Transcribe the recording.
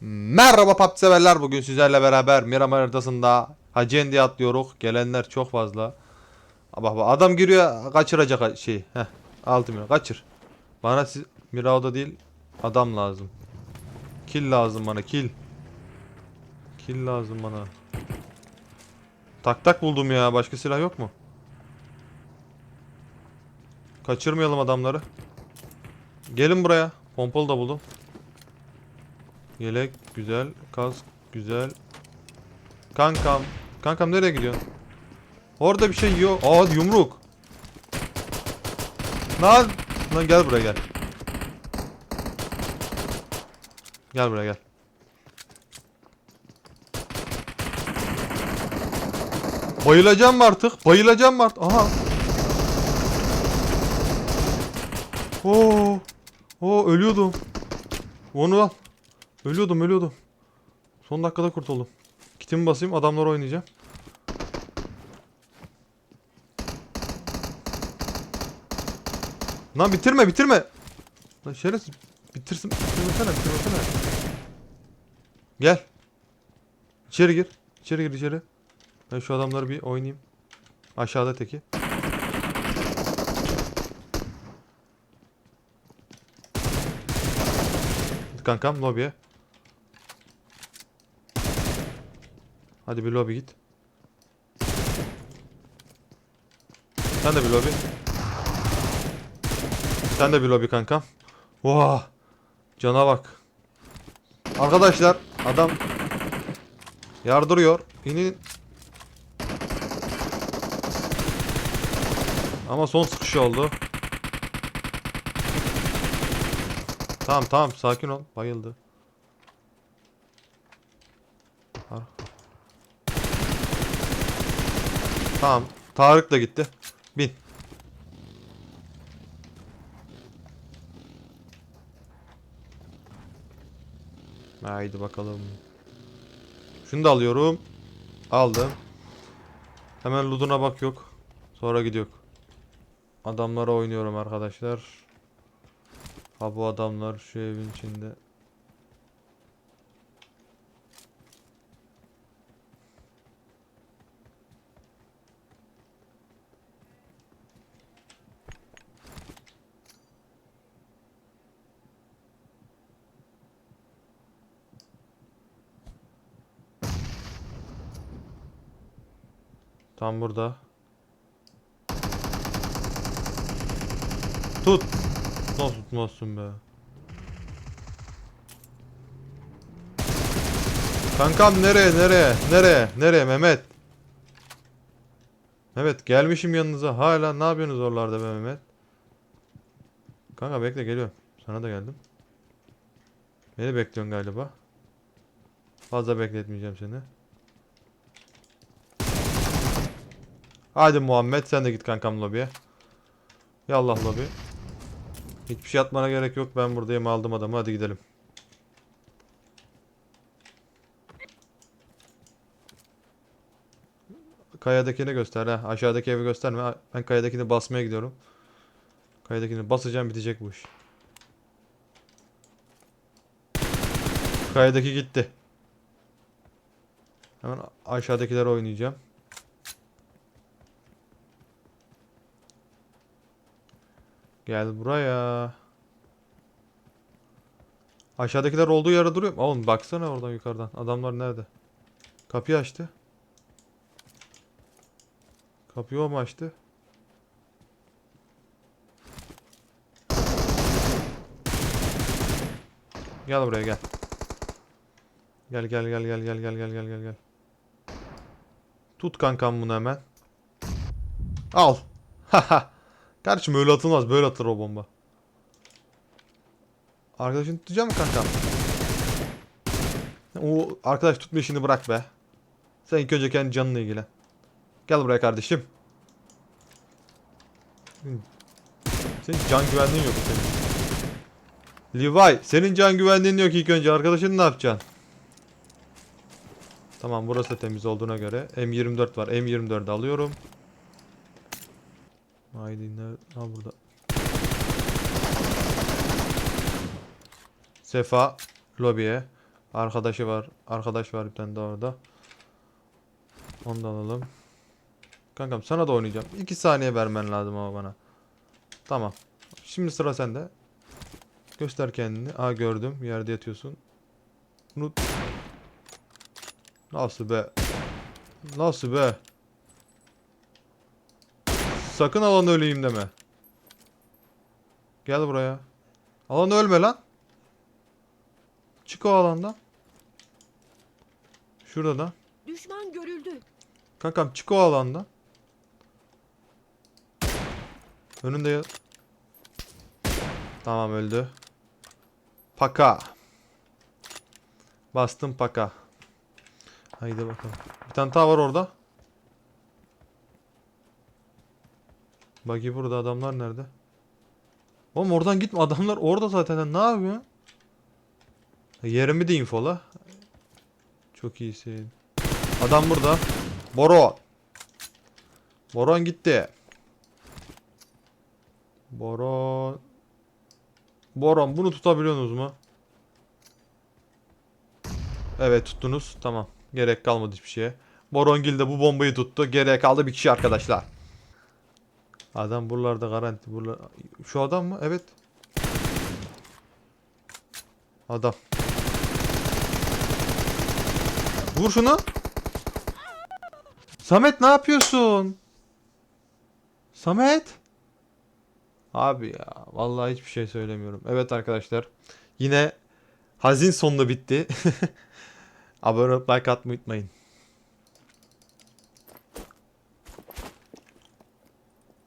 Merhaba PUBG severler bugün sizlerle beraber Miramar haritasında Haciendi'ye atlıyoruz. Gelenler çok fazla. Bak bak adam giriyor kaçıracak şey. Heh 6 milyon kaçır. Bana siz Mirao'da değil adam lazım. Kill lazım bana kill. Kill lazım bana. Tak tak buldum ya başka silah yok mu? Kaçırmayalım adamları. Gelin buraya. Pompalı da buldum. Yelek güzel. Kask güzel. Kankam. Kankam nereye gidiyorsun? Orada bir şey yok. Aa yumruk. Lan. Lan gel buraya gel. Gel buraya gel. Bayılacağım artık? Bayılacağım artık? Aha. Oo. Oo ölüyordum. Onu al. Ölüyordum ölüyordum. Son dakikada kurtuldum. Kitimi basayım adamlar oynayacağım. Lan bitirme bitirme. Lan şerefsiz. Bitirsin. Bitirmesene bitirmesene. Gel. İçeri gir. İçeri gir içeri. Ben şu adamları bir oynayayım. Aşağıda teki. Kankam lobiye. Hadi bir lobi git. Sen de bir lobi. Sen de bir lobi kankam. Vah. Cana bak. Arkadaşlar adam yardırıyor. İnin. Ama son sıkışı oldu. Tamam tamam sakin ol. Bayıldı. Ar- Tamam. Tarık da gitti. Bin. Haydi bakalım. Şunu da alıyorum. Aldım. Hemen loot'una bak yok. Sonra gidiyor. Adamlara oynuyorum arkadaşlar. Ha bu adamlar şu evin içinde. Tam burada. Tut. Nasıl tutmazsın be? Kankam nereye nereye nereye nereye Mehmet? Mehmet gelmişim yanınıza hala ne yapıyorsunuz oralarda be Mehmet? Kanka bekle geliyorum. Sana da geldim. Beni bekliyorsun galiba. Fazla bekletmeyeceğim seni. Hadi Muhammed sen de git kankam lobiye. Yallah lobi. Hiçbir şey atmana gerek yok. Ben buradayım aldım adamı. Hadi gidelim. Kayadakini göster ha. Aşağıdaki evi gösterme. Ben kayadakini basmaya gidiyorum. Kayadakini basacağım bitecek bu iş. Kayadaki gitti. Hemen aşağıdakileri oynayacağım. Gel buraya. Aşağıdakiler olduğu yerde duruyor. Oğlum baksana oradan yukarıdan. Adamlar nerede? Kapıyı açtı. Kapıyı o mu açtı? Gel buraya gel. Gel gel gel gel gel gel gel gel gel gel. Tut kankam bunu hemen. Al. Haha. Kardeşim öyle atılmaz. Böyle atılır o bomba. Arkadaşını tutacak mı kankam? O arkadaş tutma işini bırak be. Sen ilk önce kendi canınla ilgilen. Gel buraya kardeşim. Senin can güvenliğin yok senin. Levi senin can güvenliğin yok ilk önce. Arkadaşın ne yapacaksın? Tamam burası temiz olduğuna göre. M24 var. M24'ü alıyorum. Haydi ne? Ha burada. Sefa lobiye. Arkadaşı var. Arkadaş var bir tane daha orada. Onu da alalım. Kankam sana da oynayacağım. 2 saniye vermen lazım ama bana. Tamam. Şimdi sıra sende. Göster kendini. Aa gördüm. Yerde yatıyorsun. Bunu... Nasıl be? Nasıl be? Sakın alan öleyim deme. Gel buraya. Alan ölme lan. Çık o alandan. Şurada da. Düşman görüldü. Kankam çık o alandan. Önünde ya. Tamam öldü. Paka. Bastım paka. Haydi bakalım. Bir tane daha var orada. Bagi burada adamlar nerede? Oğlum oradan gitme adamlar orada zaten ne yapıyor? Yerimi de infola. Çok iyisin. Adam burada. Boron. Boron gitti. Boron. Boron bunu tutabiliyorsunuz mu? Evet tuttunuz. Tamam. Gerek kalmadı hiçbir şeye. Borongil de bu bombayı tuttu. Geriye kaldı bir kişi arkadaşlar. Adam buralarda garanti. Buralar... Şu adam mı? Evet. Adam. Vur şunu. Samet ne yapıyorsun? Samet. Abi ya vallahi hiçbir şey söylemiyorum. Evet arkadaşlar. Yine hazin sonunda bitti. Abone olup like atmayı unutmayın.